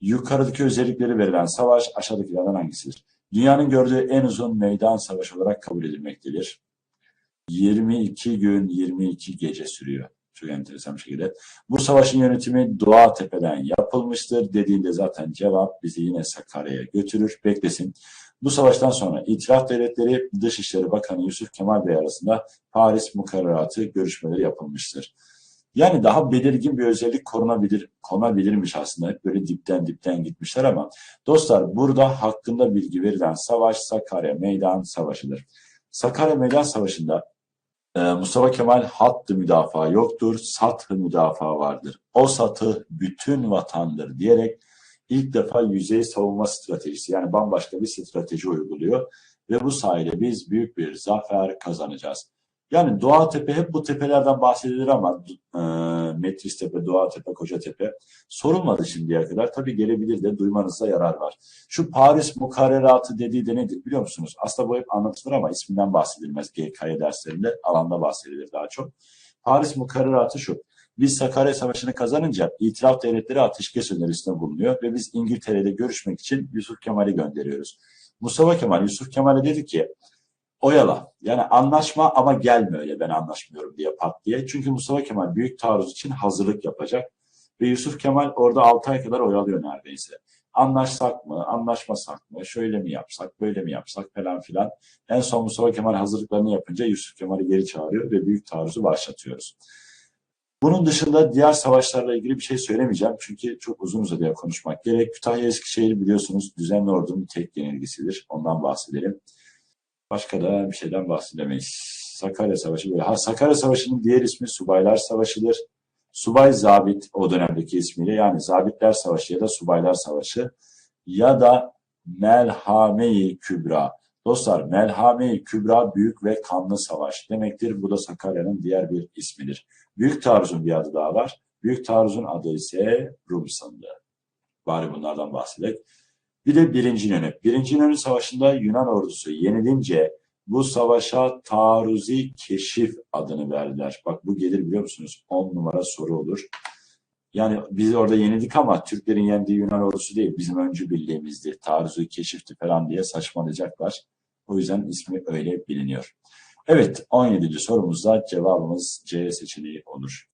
Yukarıdaki özellikleri verilen savaş aşağıdakilerden hangisidir? Dünyanın gördüğü en uzun meydan savaşı olarak kabul edilmektedir. 22 gün 22 gece sürüyor. Çok enteresan bir şekilde. Bu savaşın yönetimi Doğa Tepe'den yapılmıştır dediğinde zaten cevap bizi yine Sakarya'ya götürür. Beklesin. Bu savaştan sonra İtilaf Devletleri Dışişleri Bakanı Yusuf Kemal Bey arasında Paris Mukarreratı görüşmeleri yapılmıştır. Yani daha belirgin bir özellik korunabilir, konabilirmiş aslında. Hep böyle dipten dipten gitmişler ama dostlar burada hakkında bilgi verilen savaş Sakarya Meydan Savaşı'dır. Sakarya Meydan Savaşı'nda e, Mustafa Kemal hattı müdafaa yoktur, sathı müdafaa vardır. O satı bütün vatandır diyerek ilk defa yüzey savunma stratejisi yani bambaşka bir strateji uyguluyor ve bu sayede biz büyük bir zafer kazanacağız. Yani Doğatepe hep bu tepelerden bahsedilir ama e, Metris Tepe, Doğatepe, Kocatepe sorulmadı şimdiye kadar. Tabii gelebilir de duymanızda yarar var. Şu Paris Mukarreratı dediği de nedir biliyor musunuz? Aslında bu hep anlatılır ama isminden bahsedilmez GKY derslerinde. Alanda bahsedilir daha çok. Paris Mukarreratı şu. Biz Sakarya Savaşı'nı kazanınca itiraf devletleri ateşkes önerisinde bulunuyor ve biz İngiltere'de görüşmek için Yusuf Kemal'i gönderiyoruz. Mustafa Kemal Yusuf Kemal'e dedi ki oyala. Yani anlaşma ama gelme öyle ben anlaşmıyorum diye pat diye. Çünkü Mustafa Kemal büyük taarruz için hazırlık yapacak. Ve Yusuf Kemal orada 6 ay kadar oyalıyor neredeyse. Anlaşsak mı, anlaşmasak mı, şöyle mi yapsak, böyle mi yapsak falan filan. En son Mustafa Kemal hazırlıklarını yapınca Yusuf Kemal'i geri çağırıyor ve büyük taarruzu başlatıyoruz. Bunun dışında diğer savaşlarla ilgili bir şey söylemeyeceğim. Çünkü çok uzun uzadıya konuşmak gerek. Kütahya Eskişehir biliyorsunuz düzenli ordunun tek yenilgisidir. Ondan bahsedelim. Başka da bir şeyden bahsedemeyiz. Sakarya Savaşı böyle. Ha, Sakarya Savaşı'nın diğer ismi Subaylar Savaşı'dır. Subay Zabit o dönemdeki ismiyle yani Zabitler Savaşı ya da Subaylar Savaşı ya da Melhame-i Kübra. Dostlar Melhame-i Kübra büyük ve kanlı savaş demektir. Bu da Sakarya'nın diğer bir ismidir. Büyük taarruzun bir adı daha var. Büyük taarruzun adı ise Rum sandığı. Bari bunlardan bahsedelim. Bir de birinci İnönü. Birinci İnönü Savaşı'nda Yunan ordusu yenilince bu savaşa taarruzi keşif adını verdiler. Bak bu gelir biliyor musunuz? 10 numara soru olur. Yani biz orada yenildik ama Türklerin yendiği Yunan ordusu değil. Bizim öncü birliğimizdi. Taarruzi keşifti falan diye saçmalayacaklar. O yüzden ismi öyle biliniyor. Evet 17. sorumuzda cevabımız C seçeneği olur.